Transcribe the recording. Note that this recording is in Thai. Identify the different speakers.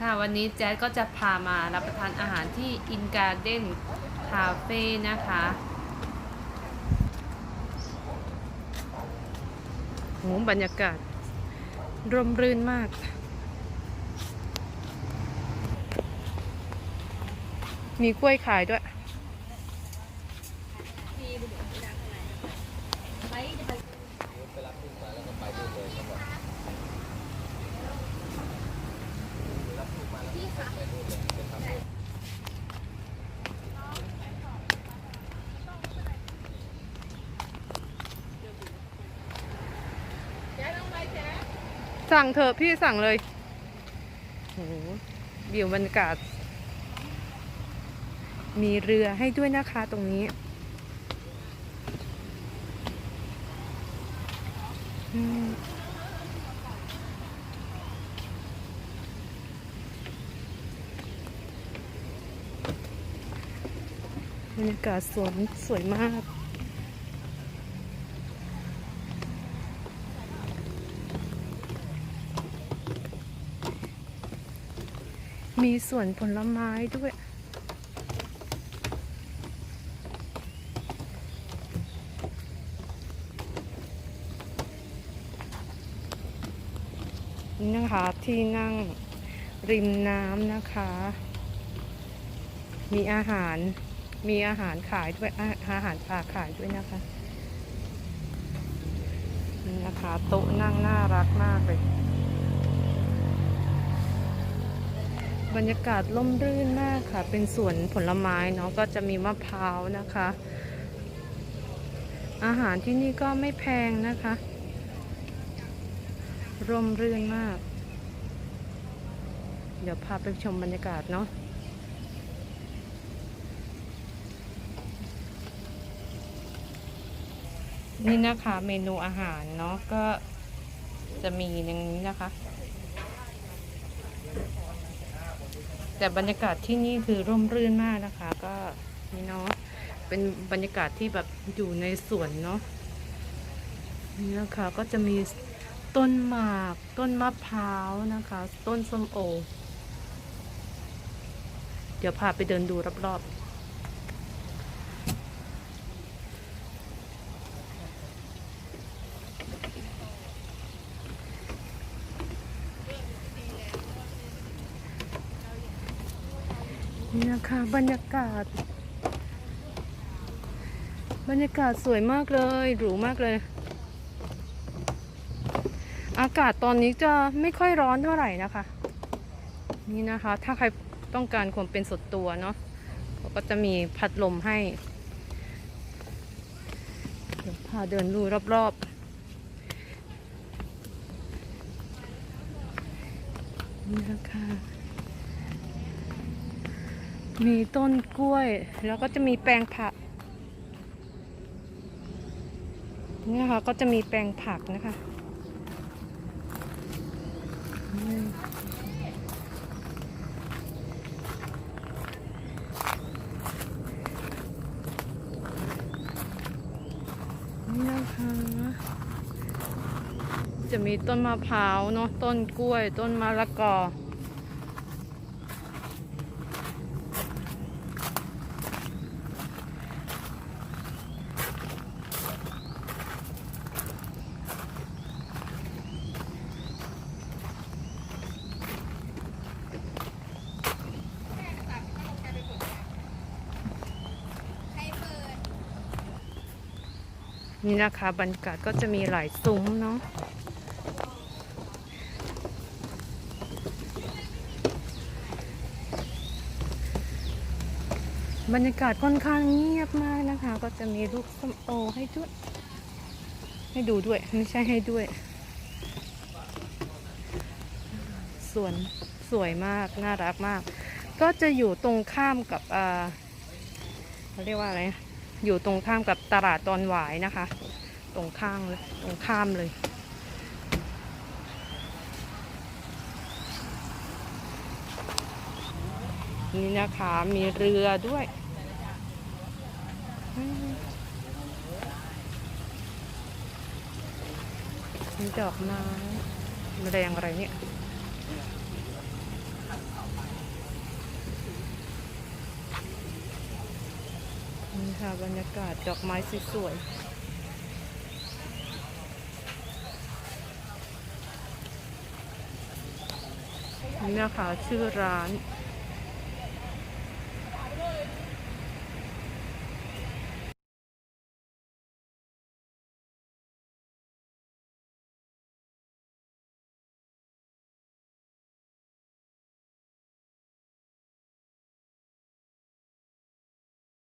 Speaker 1: ค่ะวันนี้แจ๊ดก็จะพามารับประทานอาหารที่อินการ์เด้นคาเฟ่นะคะโหบรรยากาศ ร่มรื่นมากมีกล้วยขายด้วย สั่งเถอะพี่สั่งเลยโหวิวบรรยากาศ มีเรือให้ด้วยนะคะตรงนี้อืมบรรยากาศสวนสวยมาก มีสวนผลไม้ด้วย นี่นะคะที่นั่งริมน้ำนะคะ มีอาหารมีอาหารขายด้วยอาอาหารปลาขายด้วยนะคะนี่นะคะ โต๊ะนั่งน่ารักมากเลย บรรยากาศร่มรื่นมากค่ะ เป็นสวนผลไม้เนาะก็จะมีมะพร้าวนะคะ อาหารที่นี่ก็ไม่แพงนะคะ ร่มรื่นมาก เดี๋ยวพาไปชมบรรยากาศเนาะนี่นะคะเมนูอาหารเนาะก็จะมีอย่างนี้นะคะ แต่บรรยากาศที่นี่คือร่มรื่นมากนะคะ ก็นี่เนาะเป็นบรรยากาศที่แบบอยู่ในสวนเนาะนี่นะคะก็จะมีต้นหมาก ต้นมะพร้าวนะคะ ต้นส้มโอ เดี๋ยวพาไปเดินดูรอบๆ นี่นะคะบรรยากาศ บรรยากาศสวยมากเลยหรูมากเลย อากาศตอนนี้จะไม่ค่อยร้อนเท่าไหร่นะคะ นี่นะคะ ถ้าใครต้องการความเป็นส่วนตัวเนาะเขาก็จะมีพัดลมให้เดี๋ยวพาเดินดูรอบๆนี่นะคะ มีต้นกล้วย แล้วก็จะมีแปลงผักนี่นะคะก็จะมีแปลงผักนะคะนี่นะคะจะมีต้นมะพร้าวเนาะต้นกล้วย ต้นมะละกอ นี่นะคะบรรยากาศก็จะมีหลายซุ้มเนาะบรรยากาศค่อนข้างเงียบมากนะคะ ก็จะมีลูกส้มโอให้ด้วย ให้ดูด้วย ไม่ใช่ให้ด้วย สวนสวยมาก น่ารักมาก ก็จะอยู่ตรงข้ามกับ อ่าเขาเรียกว่าอะไร อยู่ตรงข้ามกับตลาดตอนหวายนะคะ ตรงข้างเลยตรงข้ามเลยนี่นะคะมีเรือด้วยมมีดอกไม้แมลงอะไรเนี่ย ค่ะบรรยากาศดอกไม้สวยๆนี่นะคะชื่อร้าน